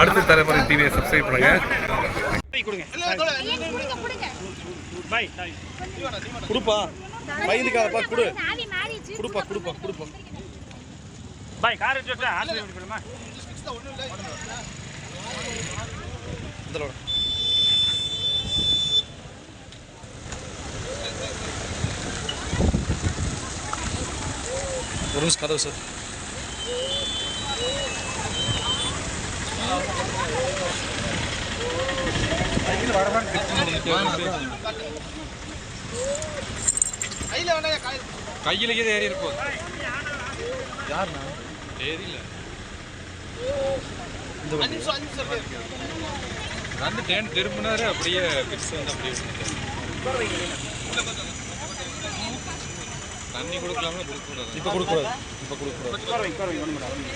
அடுத்த தலைமுறை டிவியை சப்ஸ்கிரைப் பண்ணுங்க. கொடுப்பா. பயந்துக்காதப்பா கொடு. கொடுப்பா கொடுப்பா கொடுப்பா. பாய் கார் எடுத்து ஆஸ்பத்திரி கொடுக்கணுமா இதில் ஒரு நிமிஷம் கதவு சார். கையில கீழே ஏறி இருக்கும் யாருண்ணா? தெரியல. வந்து டேன் திரும்பினாரு அப்படியே பிக்ஸ் வந்து அப்படியே. தண்ணி கொடுக்கக்கூடாது. இப்போ கொடுக்கூடாது இப்போ கொடுக்கூடாது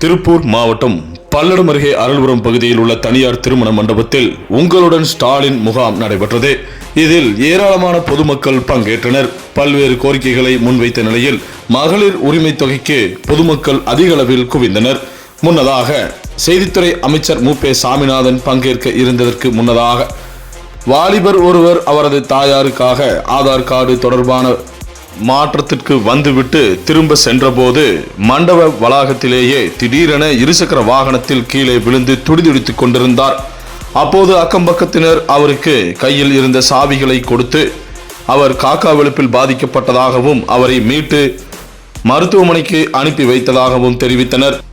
திருப்பூர் மாவட்டம் பல்லடம் அருகே அருள்புரம் பகுதியில் உள்ள தனியார் திருமண மண்டபத்தில் உங்களுடன் ஸ்டாலின் முகாம் நடைபெற்றது. இதில் ஏராளமான பொதுமக்கள் பங்கேற்றனர். பல்வேறு கோரிக்கைகளை முன்வைத்த நிலையில் மகளிர் உரிமை தொகைக்கு பொதுமக்கள் அதிக அளவில் குவிந்தனர். முன்னதாக செய்தித்துறை அமைச்சர் மு. பே. சாமிநாதன் பங்கேற்க இருந்ததற்கு முன்னதாக வாலிபர் ஒருவர் அவரது தாயாருக்காக ஆதார் கார்டு தொடர்பான மாற்றத்திற்கு வந்துவிட்டு திரும்ப சென்றபோது மண்டப வளாகத்திலேயே திடீரென இருசக்கர வாகனத்தில் கீழே விழுந்து துடிதுடித்துக் கொண்டிருந்தார். அப்போது அக்கம்பக்கத்தினர் அவருக்கு கையில் இருந்த சாவிகளை கொடுத்து அவர் காக்கா வெளுப்பில் பாதிக்கப்பட்டதாகவும் அவரை மீட்டு மருத்துவமனைக்கு அனுப்பி வைத்ததாகவும் தெரிவித்தனர்.